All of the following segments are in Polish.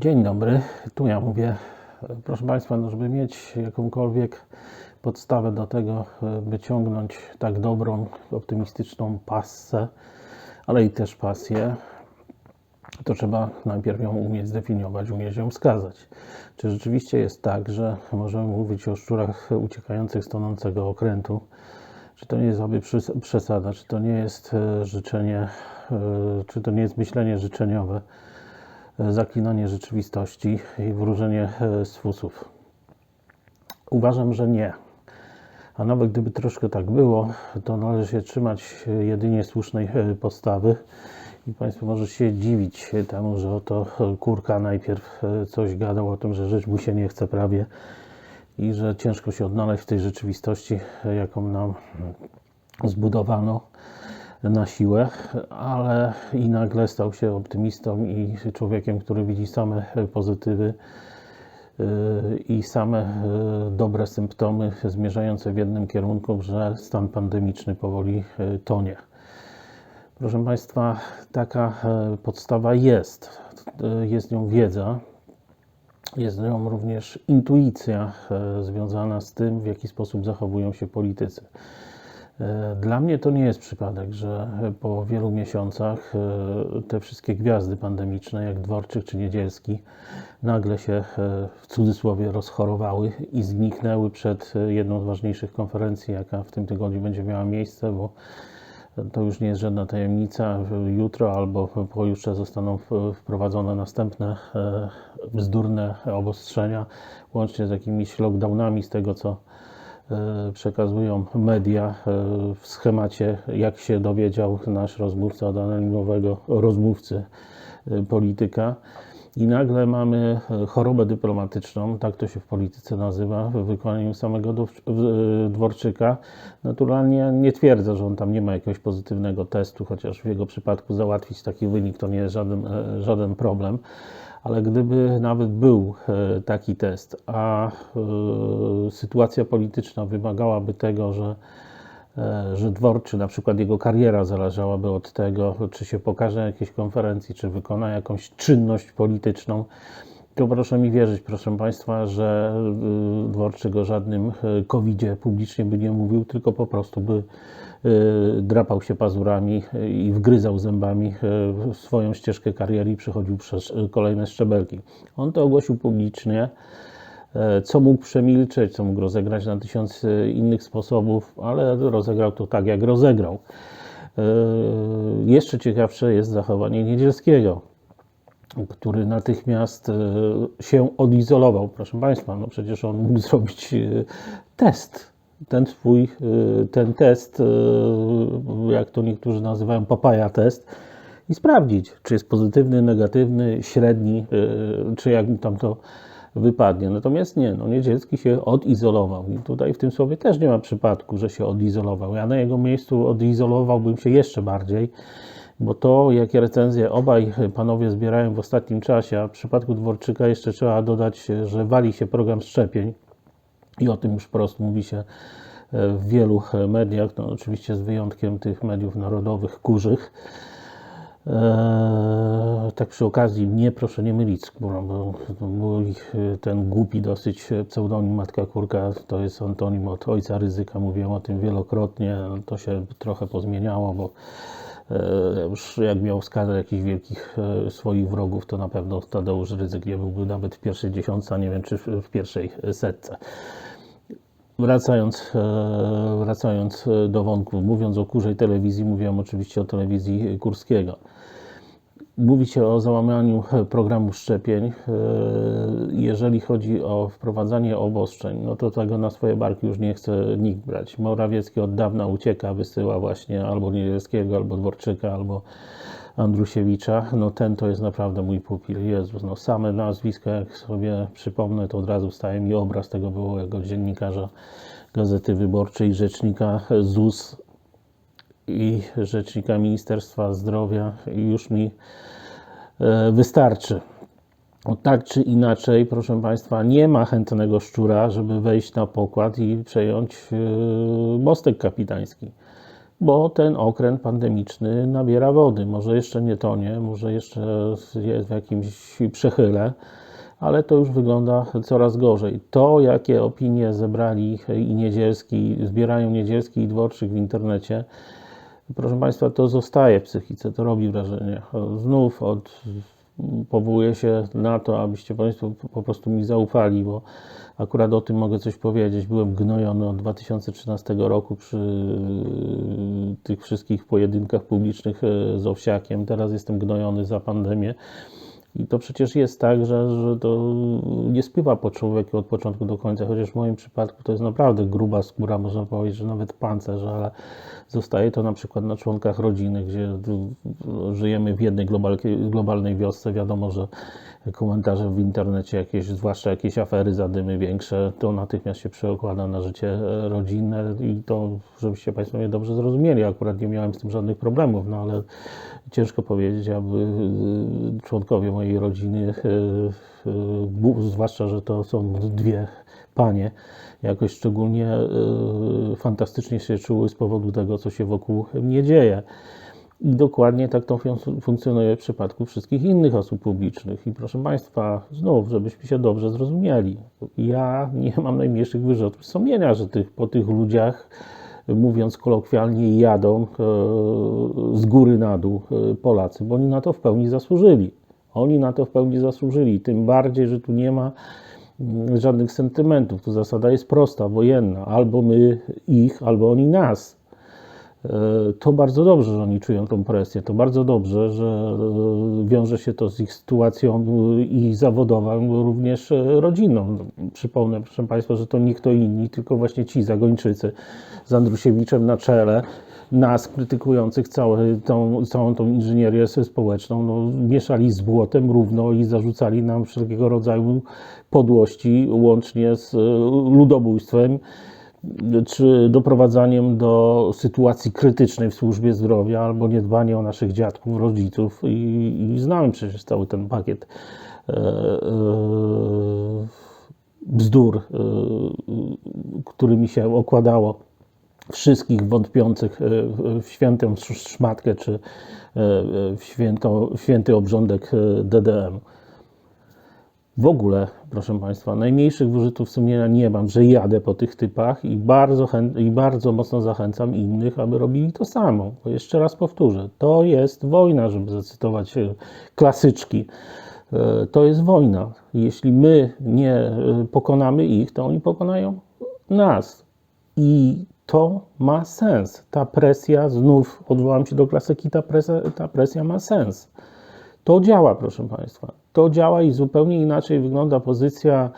Dzień dobry, tu ja mówię. Proszę Państwa, no żeby mieć jakąkolwiek podstawę do tego, by ciągnąć tak dobrą, optymistyczną passę, ale i też pasję, to trzeba najpierw ją umieć zdefiniować, umieć ją wskazać. Czy rzeczywiście jest tak, że możemy mówić o szczurach uciekających z tonącego okrętu? Czy to nie jest aby przesada? Czy to nie jest e, życzenie, e, czy to nie jest myślenie życzeniowe? Zaklinanie rzeczywistości i wróżenie e, z fusów? Uważam, że nie. A nawet gdyby troszkę tak było, to należy się trzymać jedynie słusznej e, postawy. I Państwo może się dziwić temu, że oto kurka najpierw e, coś gadał o tym, że rzecz mu się nie chce prawie i że ciężko się odnaleźć w tej rzeczywistości, e, jaką nam zbudowano na siłę, ale i nagle stał się optymistą i człowiekiem, który widzi same pozytywy yy, i same yy, dobre symptomy zmierzające w jednym kierunku, że stan pandemiczny powoli yy, tonie. Proszę Państwa, taka podstawa jest. Jest nią wiedza, jest nią również intuicja związana z tym, w jaki sposób zachowują się politycy. Dla mnie to nie jest przypadek, że po wielu miesiącach e, te wszystkie gwiazdy pandemiczne, jak Dworczyk czy Niedzielski, nagle się e, w cudzysłowie rozchorowały i zniknęły przed e, jedną z ważniejszych konferencji, jaka w tym tygodniu będzie miała miejsce, bo to już nie jest żadna tajemnica. Jutro albo pojutrze zostaną wprowadzone następne bzdurne obostrzenia, łącznie z jakimiś lockdownami, z tego co E, przekazują media e, w schemacie, jak się dowiedział nasz rozmówca od anonimowego rozmówcy e, polityka. I nagle mamy chorobę dyplomatyczną, tak to się w polityce nazywa, w wykonaniu samego Dworczyka. Naturalnie nie twierdzę, że on tam nie ma jakiegoś pozytywnego testu, chociaż w jego przypadku załatwić taki wynik to nie jest żaden, żaden problem ale gdyby nawet był e, taki test, a e, sytuacja polityczna wymagałaby tego, że, e, że Dworczy, na przykład jego kariera zależałaby od tego, czy się pokaże na jakiejś konferencji, czy wykona jakąś czynność polityczną, proszę mi wierzyć, proszę Państwa, że Dworczyk o żadnym covid publicznie by nie mówił, tylko po prostu by Y, drapał się pazurami i wgryzał zębami y, w swoją ścieżkę kariery i przechodził przez y, kolejne szczebelki. On to ogłosił publicznie. Co mógł przemilczeć, co mógł rozegrać na tysiąc innych sposobów, ale rozegrał to tak, jak rozegrał. Jeszcze ciekawsze jest zachowanie Niedzielskiego, który natychmiast się odizolował. Proszę Państwa, no przecież on mógł zrobić test ten swój, y, ten test, jak to niektórzy nazywają, papaja test i sprawdzić, czy jest pozytywny, negatywny, średni, czy jak tam to wypadnie. Natomiast nie, no Niedzielski się odizolował i tutaj w tym słowie też nie ma przypadku, że się odizolował. Ja na jego miejscu odizolowałbym się jeszcze bardziej, bo to, jakie recenzje obaj panowie zbierają w ostatnim czasie, a w przypadku Dworczyka jeszcze trzeba dodać, że wali się program szczepień, i o tym już wprost mówi się e, w wielu mediach, no oczywiście z wyjątkiem tych mediów narodowych, kurzych. Eee, tak przy okazji, nie proszę nie mylić z bo, bo ich, e, ten głupi dosyć pseudonim Matka Kurka to jest antonim od Ojca Ryzyka, mówiłem o tym wielokrotnie, to się trochę pozmieniało, bo już jak miał wskazać jakichś wielkich e, swoich wrogów, to na pewno Tadeusz Ryzyk nie byłby nawet w pierwszej dziesiątce, a nie wiem czy w, pierwszej setce. Wracając, e, wracając e, do wątku, mówiąc o kurzej telewizji, mówiłem oczywiście o telewizji Kurskiego. Mówi się o załamaniu programu szczepień. E, jeżeli chodzi o wprowadzanie obostrzeń, no to tego na swoje barki już nie chce nikt brać. Morawiecki od dawna ucieka, wysyła właśnie albo Niedzielskiego, albo Dworczyka, albo Andrusiewicza, no ten to jest naprawdę mój pupil. Jezus, no same nazwiska, jak sobie przypomnę, to od razu staje mi obraz tego byłego dziennikarza Gazety Wyborczej, rzecznika ZUS i rzecznika Ministerstwa Zdrowia już mi e, wystarczy. Tak czy inaczej, proszę Państwa, nie ma chętnego szczura, żeby wejść na pokład i przejąć e, mostek kapitański. bo ten okręt pandemiczny nabiera wody. Może jeszcze nie tonie, może jeszcze jest w jakimś przechyle, ale to już wygląda coraz gorzej. To, jakie opinie zebrali i Niedzielski, zbierają Niedzielski i Dworczyk w internecie, proszę Państwa, to zostaje w psychice, to robi wrażenie. Znów od, powołuję się na to, abyście Państwo po prostu mi zaufali, bo akurat o tym mogę coś powiedzieć. Byłem gnojony od 2013 roku przy tych wszystkich pojedynkach publicznych z Owsiakiem. Teraz jestem gnojony za pandemię. I to przecież jest tak, że, że to nie spływa po człowieku od początku do końca, chociaż w moim przypadku to jest naprawdę gruba skóra, można powiedzieć, że nawet pancerz, ale zostaje to na przykład na członkach rodziny, gdzie żyjemy w jednej globalnej wiosce. Wiadomo, że komentarze w internecie, jakieś, zwłaszcza jakieś afery, zadymy większe, to natychmiast się przekłada na życie rodzinne i to, żebyście Państwo mnie dobrze zrozumieli, akurat nie miałem z tym żadnych problemów, no ale ciężko powiedzieć, aby członkowie mojej rodziny, zwłaszcza, że to są dwie panie, jakoś szczególnie fantastycznie się czuły z powodu tego, co się wokół mnie dzieje. I dokładnie tak to funkcjonuje w przypadku wszystkich innych osób publicznych. I proszę Państwa, znów, żebyśmy się dobrze zrozumieli, ja nie mam najmniejszych wyrzutów sumienia, że tych, po tych ludziach, mówiąc kolokwialnie, jadą e, z góry na dół e, Polacy, bo oni na to w pełni zasłużyli. Oni na to w pełni zasłużyli. Tym bardziej, że tu nie ma mm, żadnych sentymentów. Tu zasada jest prosta, wojenna. Albo my ich, albo oni nas. To bardzo dobrze, że oni czują tą presję. To bardzo dobrze, że e, wiąże się to z ich sytuacją e, i zawodową, również e, rodzinną. Przypomnę, proszę Państwa, że to nie kto inni, tylko właśnie ci zagończycy z Andrusiewiczem na czele nas krytykujących całe, tą, całą tą inżynierię społeczną, no, mieszali z błotem równo i zarzucali nam wszelkiego rodzaju podłości, łącznie z ludobójstwem czy doprowadzaniem do sytuacji krytycznej w służbie zdrowia, albo niedbanie o naszych dziadków, rodziców i, i znamy przecież cały ten pakiet e, e, bzdur, e, którymi się okładało wszystkich wątpiących w świętą szmatkę czy w, święto, w święty obrządek DDM. W ogóle, proszę Państwa, najmniejszych wyrzutów sumienia nie mam, że jadę po tych typach i bardzo, i bardzo mocno zachęcam innych, aby robili to samo. Bo jeszcze raz powtórzę, to jest wojna, żeby zacytować e, klasyczki. E, to jest wojna. Jeśli my nie e, pokonamy ich, to oni pokonają nas. I to ma sens. Ta presja, znów odwołam się do klasyki, ta presja, ta presja ma sens. To działa, proszę Państwa. To działa i zupełnie inaczej wygląda pozycja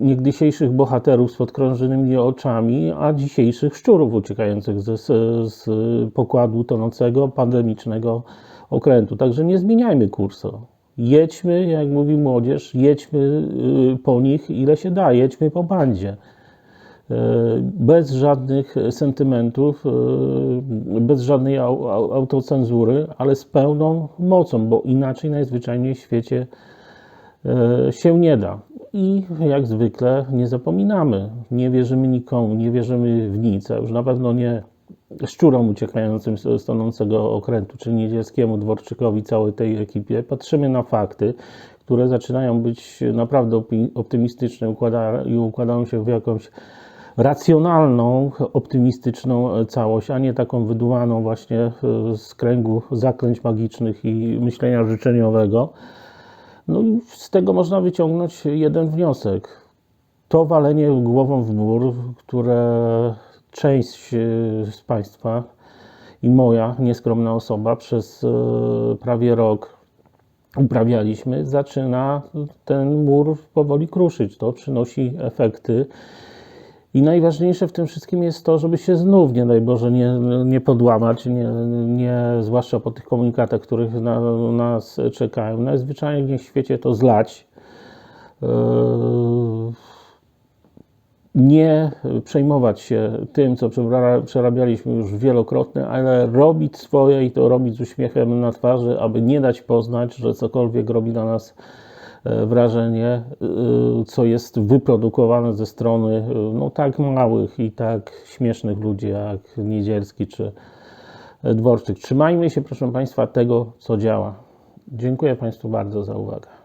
niegdysiejszych bohaterów z podkrążonymi oczami, a dzisiejszych szczurów uciekających z, z pokładu tonącego pandemicznego okrętu. Także nie zmieniajmy kursu. Jedźmy, jak mówi młodzież, jedźmy y, po nich ile się da, jedźmy po bandzie. E, bez żadnych sentymentów, e, bez żadnej autocenzury, ale z pełną mocą, bo inaczej najzwyczajniej w świecie e, się nie da. I jak zwykle nie zapominamy, nie wierzymy nikomu, nie wierzymy w nic, a już na pewno nie szczurom uciekającym z tonącego okrętu, czy niedzielskiemu dworczykowi, całej tej ekipie. Patrzymy na fakty, które zaczynają być naprawdę optymistyczne i układają się w jakąś racjonalną, optymistyczną całość, a nie taką wydumaną właśnie e, z kręgu zaklęć magicznych i myślenia życzeniowego. No i z tego można wyciągnąć jeden wniosek. To walenie głową w mur, które część e, z Państwa i moja nieskromna osoba przez e, prawie rok uprawialiśmy, zaczyna ten mur powoli kruszyć. To przynosi efekty i najważniejsze w tym wszystkim jest to, żeby się znów, nie daj Boże, nie, nie podłamać, nie, nie, zwłaszcza po tych komunikatach, których na, nas czekają. Najzwyczajniej w świecie to zlać. Yy, nie przejmować się tym, co przerabialiśmy już wielokrotnie, ale robić swoje i to robić z uśmiechem na twarzy, aby nie dać poznać, że cokolwiek robi dla nas wrażenie, e, co jest wyprodukowane ze strony e, no, tak małych i tak śmiesznych ludzi jak Niedzielski czy Dworczyk. Trzymajmy się, proszę Państwa, tego, co działa. Dziękuję Państwu bardzo za uwagę.